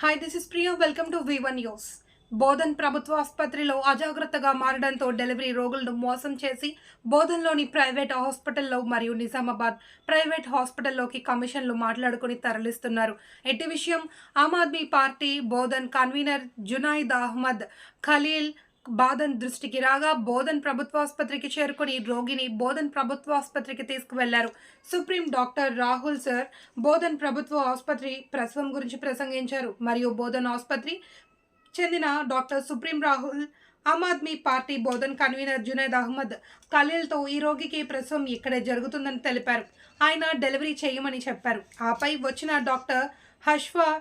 Hi this is Priya welcome to V one news Bodhan ప్రభుత్వ ఆసుపత్రిలో అజాగ్రత్తగా మారడంతో డెలివరీ రోగులను మోసం చేసి బోధన్లోని ప్రైవేట్ హాస్పిటల్లో మరియు నిజామాబాద్ ప్రైవేట్ హాస్పిటల్లోకి కమిషన్లు మాట్లాడుకుని తరలిస్తున్నారు. ఎట్టి విషయం ఆమ్ ఆద్మీ పార్టీ బోధన్ కన్వీనర్ జునాయిద్ అహ్మద్ ఖలీల్ బాధన్ దృష్టికి రాగా బోధన్ ప్రభుత్వాసుపత్రికి చేరుకుని రోగిని బోధన్ ప్రభుత్వాసుపత్రికి తీసుకువెళ్ళారు. సుప్రీం డాక్టర్ రాహుల్ సర్ బోధన్ ప్రభుత్వ ఆసుపత్రి ప్రసవం గురించి ప్రసంగించారు. మరియు బోధన్ ఆసుపత్రి చెందిన doctor supreme Rahul Aam Aadmi party Bodhan convener Junaid Ahmed ఖలీల్తో ఈ రోగికి ప్రసవం ఇక్కడే జరుగుతుందని తెలిపారు. ఆయన డెలివరీ చేయమని చెప్పారు. ఆపై వచ్చిన డాక్టర్ హష్వా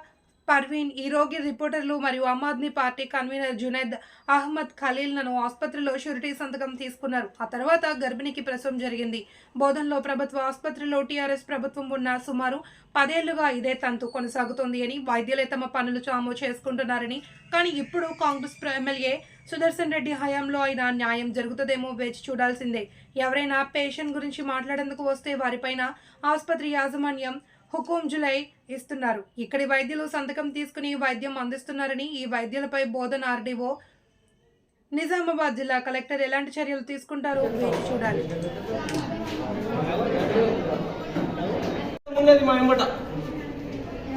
పర్వీన్ ఈ రోగి రిపోర్టర్లు మరియు ఆమ్ ఆద్మీ పార్టీ కన్వీనర్ జునేద్ అహ్మద్ ఖలీల్లను ఆసుపత్రిలో షూరిటీ సంతకం తీసుకున్నారు. ఆ తర్వాత గర్భిణికి ప్రసవం జరిగింది. బోధనలో ప్రభుత్వ ఆసుపత్రిలో టీఆర్ఎస్ ప్రభుత్వం ఉన్న సుమారు పదేళ్ళుగా ఇదే తంతు కొనసాగుతోంది అని వైద్యులే తమ పనులు చాము చేసుకుంటున్నారని. కానీ ఇప్పుడు కాంగ్రెస్ ఎమ్మెల్యే సుదర్శన్ రెడ్డి హయాంలో అయినా న్యాయం జరుగుతుందేమో వేచి చూడాల్సిందే. ఎవరైనా పేషెంట్ గురించి మాట్లాడేందుకు వస్తే వారిపైన ఆసుపత్రి యాజమాన్యం హుకుం జులై ఇస్తున్నారు. ఇక్కడి వైద్యులు సంతకం తీసుకుని వైద్యం అందిస్తున్నారని ఈ వైద్యులపై బోధన ఆర్డీఓ నిజామాబాద్ జిల్లా కలెక్టర్ ఎలాంటి చర్యలు తీసుకుంటారో వేచి చూడాలి. ఉన్నది మా ఎంబట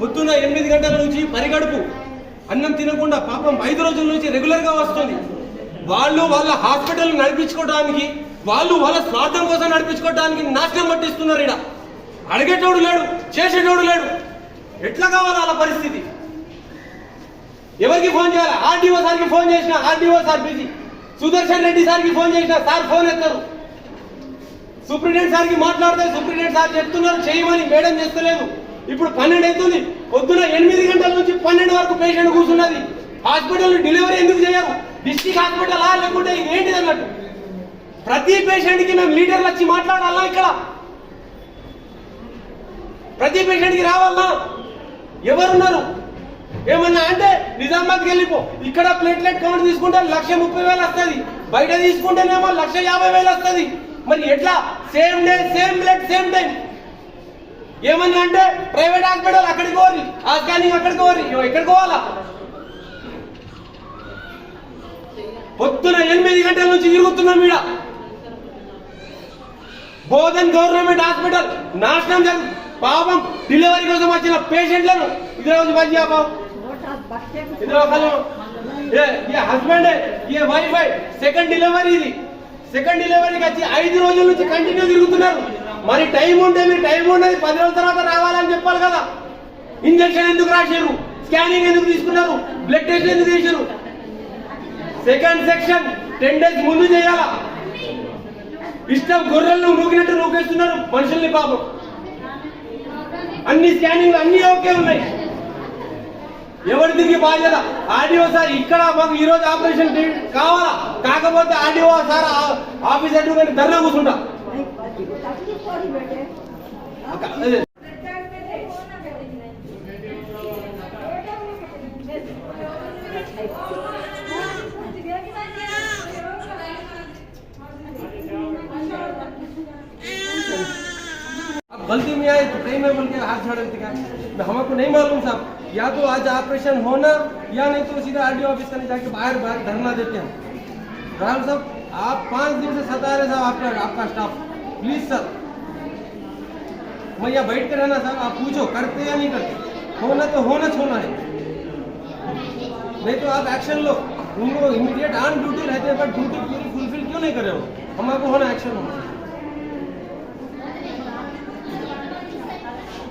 పొద్దున్న ఎనిమిది గంటల నుంచి పరిగడుపు. అన్నం తినకుండా పాపం ఐదు రోజుల నుంచి రెగ్యులర్గా వస్తుంది. వాళ్ళు వాళ్ళ హాస్పిటల్ నడిపించుకోవడానికి వాళ్ళు వాళ్ళ స్వార్థం కోసం నడిపించుకోవడానికి నాశనం పట్టిస్తున్నారు ఇక్కడ అడిగేటోడు లేడు చేసేటోడు లేడు. ఎట్లా కావాలి వాళ్ళ పరిస్థితి? ఎవరికి ఫోన్ చేయాలి? ఆర్డీఓ సార్కి ఫోన్ చేసిన RDO sir busy. Sudarshan Reddy సార్కి ఫోన్ చేసిన సార్ ఫోన్ ఎత్తారు. సూపరింటెండెంట్ సార్కి మాట్లాడితే సూపరింటెండెంట్ సార్ చెప్తున్నారు చేయమని మేడం చేస్తలేదు ఇప్పుడు పన్నెండు అవుతుంది. పొద్దున ఎనిమిది గంటల నుంచి పన్నెండు వరకు పేషెంట్ కూర్చున్నది. హాస్పిటల్ డెలివరీ ఎందుకు చేయరు? డిస్టిక్ హాస్పిటల్ లేకుంటే ఇది ఏంటిది అన్నట్టు? ప్రతి పేషెంట్కి మేము లీడర్లు వచ్చి మాట్లాడాలా ఇక్కడ? ప్రతి పేషెంట్కి రావాలా? ఎవరున్నారు? ఏమన్నా అంటే నిజామాబాద్కి వెళ్ళిపో. ఇక్కడ ప్లేట్లెట్ కౌంట్ తీసుకుంటే లక్ష ముప్పై వేలు వస్తుంది. బయట తీసుకుంటేనేమో లక్ష యాభై వేలు వస్తుంది. మరి ఎట్లా? Same day same blood same time ఏమన్నా అంటే ప్రైవేట్ హాస్పిటల్ అక్కడికి పోరి. ఆ స్కానింగ్ అక్కడికి పోరి. ఎక్కడికి ఇక్కడికి పోవాలా? పొద్దున ఎనిమిది గంటల నుంచి తిరుగుతున్నాం ఈడ. బోధన్ గవర్నమెంట్ హాస్పిటల్ నాశనం జరుగుతుంది పాపం డెలివరీ కోసం వచ్చిన పేషెంట్లను ఇదిరోజు బంద్ చేపం హస్బెండ్ వైఫ్ సెకండ్ డెలివరీ ఇది. సెకండ్ డెలివరీకి వచ్చి ఐదు రోజుల నుంచి కంటిన్యూ తిరుగుతున్నారు. మరి టైం ఉంటే మీరు టైం ఉండేది పది రోజుల తర్వాత రావాలని చెప్పాలి కదా. ఇంజక్షన్ ఎందుకు రాశారు స్కానింగ్ ఎందుకు తీసుకున్నారు? బ్లడ్ టెస్ట్ ఎందుకు చేశారు సెకండ్ సెక్షన్ టెన్ డేస్ ముందు చేయాలా? ఇష్టం గొర్రెలను నూకినట్టు నూకేస్తున్నారు మనుషుల్ని పాపం. అన్ని స్కానింగ్లు అన్ని ఓకే ఉన్నాయి. ఎవరి దీనికి బాధ్యత? ఆర్డీఓ సార్ ఇక్కడ మాకు ఈ రోజు ఆపరేషన్ కావాలా? కాకపోతే ఆర్డీఓ సార్ ఆఫీస్ ఆఫీసర్ కానీ ధర్నా కూర్చుంటా गलती में आए तो कहीं में बोल के हाथ झाड़ देते क्या हमको नहीं मालूम साहब। या तो आज ऑपरेशन होना, या नहीं तो सीधा आरडीओ ऑफ़िस करने जाके बाहर बाहर धरना देते हैं। राहुल साहब, आप पाँच दिन से सता रहे साहब आपका आपका स्टाफ प्लीज़ सर मैं यहाँ बैठ कर रहना साहब, आप पूछो, करते या नहीं करते? होना तो होना छोड़ना है। नहीं तो आप एक्शन लो। उनको इमीडिएट ऑन ड्यूटी रहते हैं, पर ड्यूटी पूरी फुलफिल क्यों नहीं कर रहे हो? हम आपको होना एक्शन हो